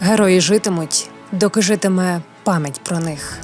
Герої житимуть, доки житиме пам'ять про них.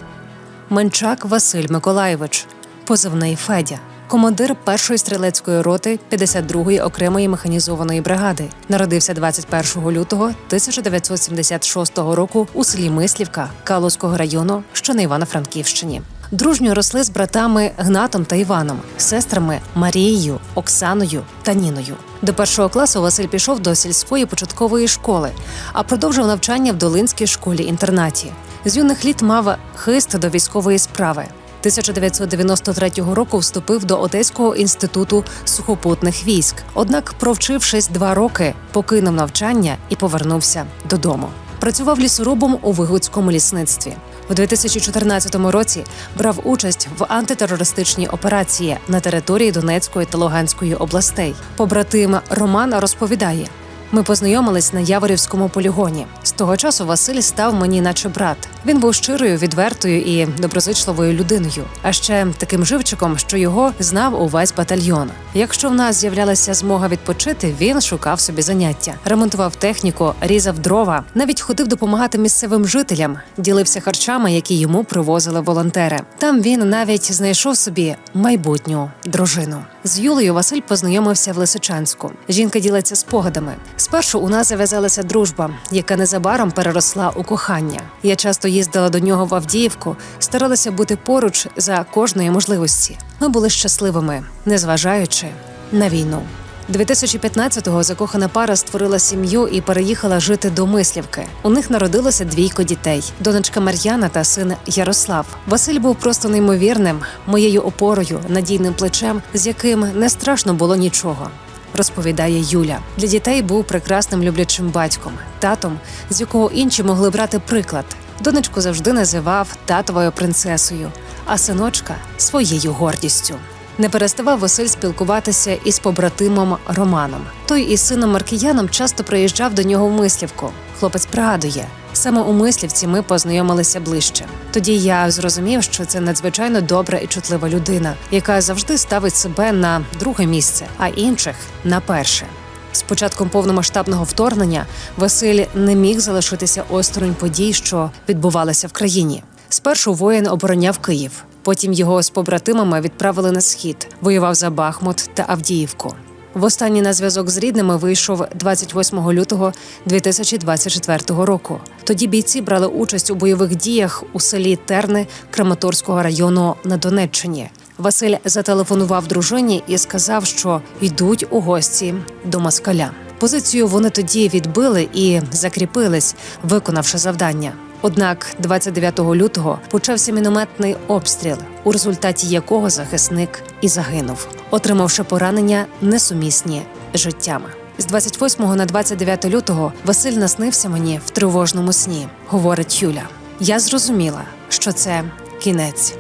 Менчак Василь Миколаєвич, позивний Федя, командир першої стрілецької роти 52-ї окремої механізованої бригади. Народився 21 лютого 1976 року у селі Мислівка Калузького району, що на Івано-Франківщині. Дружньо росли з братами Гнатом та Іваном, сестрами Марією, Оксаною та Ніною. До першого класу Василь пішов до сільської початкової школи, а продовжив навчання в Долинській школі-інтернаті. З юних літ мав хист до військової справи. 1993 року вступив до Одеського інституту сухопутних військ. Однак, провчившись два роки, покинув навчання і повернувся додому. Працював лісорубом у вигуцькому лісництві. У 2014 році брав участь в антитерористичній операції на території Донецької та Луганської областей. Побратим Роман розповідає: ми познайомились на Яворівському полігоні. З того часу Василь став мені, наче брат. Він був щирою, відвертою і доброзичливою людиною, а ще таким живчиком, що його знав увесь батальйон. Якщо в нас з'являлася змога відпочити, він шукав собі заняття, ремонтував техніку, різав дрова, навіть ходив допомагати місцевим жителям, ділився харчами, які йому привозили волонтери. Там він навіть знайшов собі майбутню дружину. З Юлею Василь познайомився в Лисичанську. Жінка ділиться спогадами. Спершу у нас зав'язалася дружба, яка незабаром переросла у кохання. Я часто їздила до нього в Авдіївку, старалася бути поруч за кожної можливості. Ми були щасливими, незважаючи на війну. 2015-го закохана пара створила сім'ю і переїхала жити до Мислівки. У них народилося двійко дітей: донечка Мар'яна та син Ярослав. Василь був просто неймовірним, моєю опорою, надійним плечем, з яким не страшно було нічого. Розповідає Юля для дітей був прекрасним люблячим батьком, татом, з якого інші могли брати приклад. Донечку завжди називав татовою принцесою, а синочка своєю гордістю. Не переставав Василь спілкуватися із побратимом Романом. Той із сином Маркіяном часто приїжджав до нього в мислівку. Хлопець пригадує, саме у мислівці ми познайомилися ближче. Тоді я зрозумів, що це надзвичайно добра і чутлива людина, яка завжди ставить себе на друге місце, а інших на перше. З початком повномасштабного вторгнення Василь не міг залишитися осторонь подій, що відбувалися в країні. Спершу воїн обороняв Київ. Потім його з побратимами відправили на схід, воював за Бахмут та Авдіївку. Востаннє на зв'язок з рідними вийшов 28 лютого 2024 року. Тоді бійці брали участь у бойових діях у селі Терни Краматорського району на Донеччині. Василь зателефонував дружині і сказав, що йдуть у гості до москаля. Позицію вони тоді відбили і закріпились, виконавши завдання. Однак 29 лютого почався мінометний обстріл, у результаті якого захисник і загинув, отримавши поранення несумісні з життями. З 28 на 29 лютого Василь наснився мені в тривожному сні, говорить Юля. Я зрозуміла, що це кінець.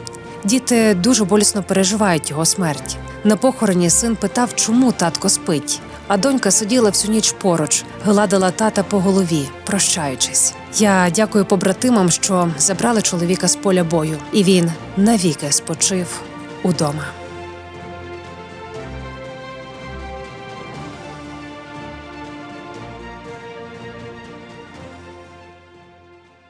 Діти дуже болісно переживають його смерть. На похороні син питав, чому татко спить. А донька сиділа всю ніч поруч, гладила тата по голові, прощаючись. Я дякую побратимам, що забрали чоловіка з поля бою, і він навіки спочив удома.